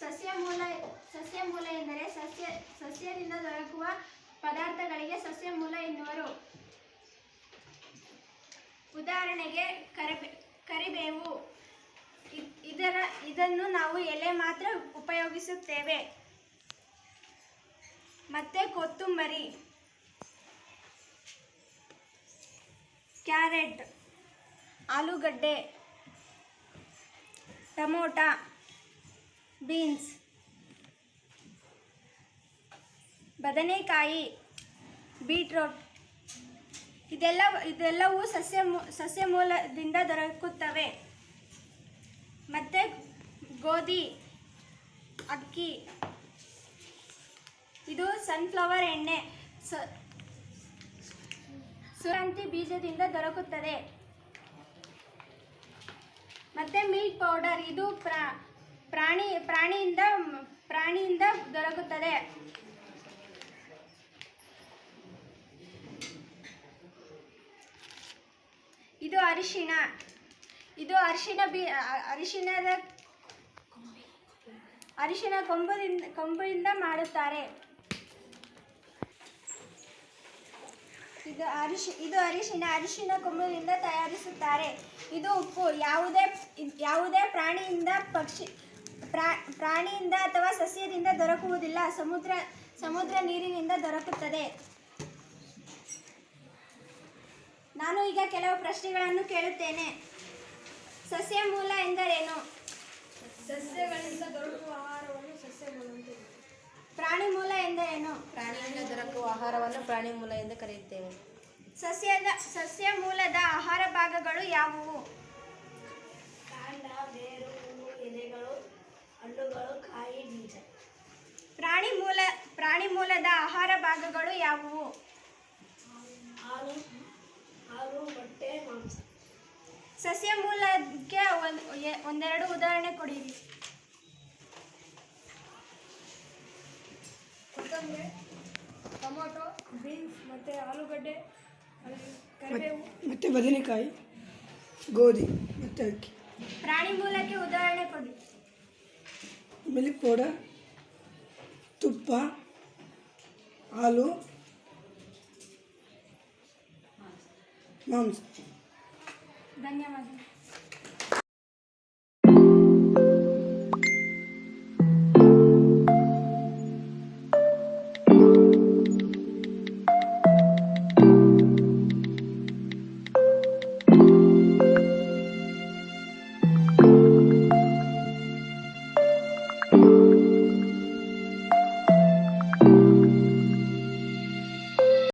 ಸಸ್ಯ ಮೂಲ ಸಸ್ಯ ಮೂಲ ಎಂದರೆ ಸಸ್ಯ, ಸಸ್ಯದಿಂದ ದೊರಕುವ ಪದಾರ್ಥಗಳಿಗೆ ಸಸ್ಯ ಮೂಲ ಎನ್ನುವರು. ಉದಾಹರಣೆಗೆ ಕರಿಬೆ, ಕರಿಬೇವು. ಇದರ, ಇದನ್ನು ನಾವು ಎಲೆ ಮಾತ್ರ ಉಪಯೋಗಿಸುತ್ತೇವೆ. ಮತ್ತೆ ಕೊತ್ತಂಬರಿ. ಕ್ಯಾರೆಟ್, ಆಲೂಗಡ್ಡೆ, ಟಮೋಟ. ಬೀನ್ಸ್. ಬದನೆಕಾಯಿ, ಬೀಟ್ರೋಟ್. ಇದೆಲ್ಲ, ಇದೆಲ್ಲವೂ ಸಸ್ಯ ಸಸ್ಯ ಮೂಲದಿಂದ ದೊರಕುತ್ತವೆ. ಮತ್ತು ಗೋಧಿ, ಅಕ್ಕಿ. ಇದು ಸನ್ಫ್ಲವರ್ ಎಣ್ಣೆ. ಸ ಬೀಜದಿಂದ ದೊರಕುತ್ತದೆ. ಮತ್ತೆ ಮಿಲ್ಕ್ ಪೌಡರ್ ಇದು ಪ್ರಾ ಪ್ರಾಣಿ, ಪ್ರಾಣಿಯಿಂದ ಪ್ರಾಣಿಯಿಂದ ದೊರಕುತ್ತದೆ. ಇದು ಅರಿಶಿಣ. ಇದು ಅರಿಶಿಣ ಬಿ, ಅರಿಶಿಣದ ಅರಿಶಿಣ ಕೊಂಬದಿಂದ ಕೊಂಬಿಂದ ಮಾಡುತ್ತಾರೆ. ಇದು ಅರಿಶಿ, ಇದು ಅರಿಶಿಣ ಅರಿಶಿಣ ಕೊಂಬದಿಂದ ತಯಾರಿಸುತ್ತಾರೆ. ಇದು ಉಪ್ಪು. ಯಾವುದೇ ಯಾವುದೇ ಪ್ರಾಣಿಯಿಂದ ಪಕ್ಷಿ ಪ್ರಾಣಿಯಿಂದ ಅಥವಾ ಸಸ್ಯದಿಂದ ದೊರಕುವುದಿಲ್ಲ. ಸಮುದ್ರ ಸಮುದ್ರ ನೀರಿನಿಂದ ದೊರಕುತ್ತದೆ. ನಾನು ಈಗ ಕೆಲವು ಪ್ರಶ್ನೆಗಳನ್ನು ಕೇಳುತ್ತೇನೆ. ಸಸ್ಯ ಮೂಲ ಎಂದರೇನು? ಸಸ್ಯಗಳಿಂದ ದೊರಕುವ ಆಹಾರವನ್ನು ಸಸ್ಯ ಮೂಲ ಅಂತ ಪ್ರಾಣಿ ಮೂಲ ಎಂದರೇನು? ಪ್ರಾಣಿಯಿಂದ ದೊರಕುವ ಆಹಾರವನ್ನು ಪ್ರಾಣಿ ಮೂಲ ಎಂದು ಕರೆಯುತ್ತೇವೆ. ಸಸ್ಯದ ಸಸ್ಯ ಮೂಲದ ಆಹಾರ ಭಾಗಗಳು ಯಾವುವು? ಪ್ರಾಣಿ ಮೂಲದ ಆಹಾರ ಭಾಗಗಳು ಯಾವುವು? ಹಾಲು ಹಾಲು ಮೊಟ್ಟೆ ಮಾಂಸ. ಸಸ್ಯ ಮೂಲಕ್ಕೆ ಒಂದ್- ಎ- ಒಂದೆರಡು ಉದಾಹರಣೆ ಕೊಡಿರಿ ಕೊತ್ತಂಬರಿ ಟೊಮೊಟೊ ಬೀನ್ಸ್ ಮತ್ತು ಆಲೂಗಡ್ಡೆ ಕರಿಬೇವು. ಮತ್ತು ಬದನೆಕಾಯಿ ಗೋಧಿ ಮತ್ತು ಅಕ್ಕಿ. ಪ್ರಾಣಿ ಮೂಲಕ್ಕೆ ಉದಾಹರಣೆ ಕೊಡಿ. ಮಿಲ್ಕ್ ಪೌಡರ್ ತುಪ್ಪ ಹಾಲು? ಮಾಂಸ. ಧನ್ಯವಾದ.